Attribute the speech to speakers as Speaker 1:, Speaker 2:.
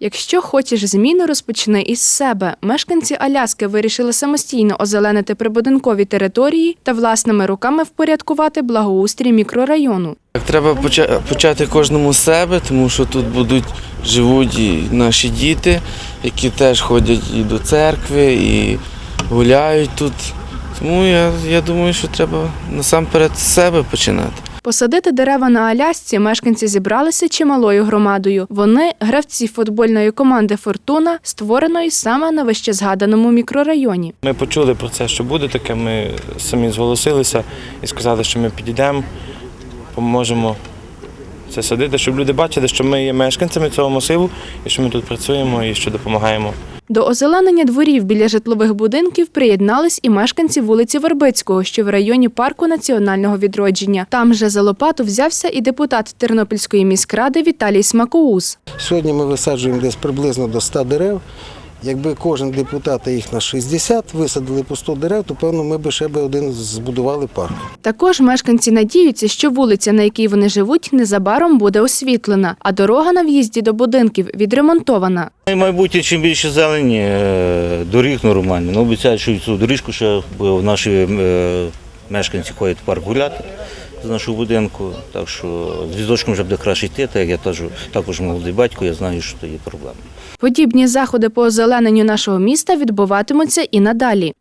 Speaker 1: Якщо хочеш зміни, розпочни із себе. Мешканці Аляски вирішили самостійно озеленити прибудинкові території та власними руками впорядкувати благоустрій мікрорайону.
Speaker 2: Треба почати кожному з себе, тому що тут будуть живуть і наші діти, які теж ходять і до церкви, і гуляють тут. Тому я, я думаю, що треба насамперед з себе починати.
Speaker 1: Посадити дерева на Алясці мешканці зібралися чималою громадою. Вони гравці футбольної команди Фортуна, створеної саме на вищезгаданому мікрорайоні.
Speaker 3: Ми почули про це, що буде таке. Ми самі зголосилися і сказали, що ми підійдемо, поможемо це садити, щоб люди бачили, що ми є мешканцями цього масиву і що ми тут працюємо і що допомагаємо.
Speaker 1: До озеленення дворів біля житлових будинків приєднались і мешканці вулиці Вербицького, що в районі парку національного відродження. Там же за лопату взявся і депутат Тернопільської міськради Віталій Смакоус.
Speaker 4: Сьогодні ми висаджуємо десь приблизно до 100 дерев. Якби кожен депутат, а їх на 60, висадили по 100 дерев, то певно ми б ще би один збудували парк.
Speaker 1: Також мешканці надіються, що вулиця, на якій вони живуть, незабаром буде освітлена, а дорога на в'їзді до будинків відремонтована.
Speaker 5: І майбутнє, чим більше зелені, е, доріг нормально. Ну, обіцяють, що цю доріжку ще бо наші е, мешканці ходять в парк гуляти з нашого будинку. Так що з візочком вже буде краще йти, так як я кажу, також молодий батько, я знаю, що то є проблема.
Speaker 1: Подібні заходи по озелененню нашого міста відбуватимуться і надалі.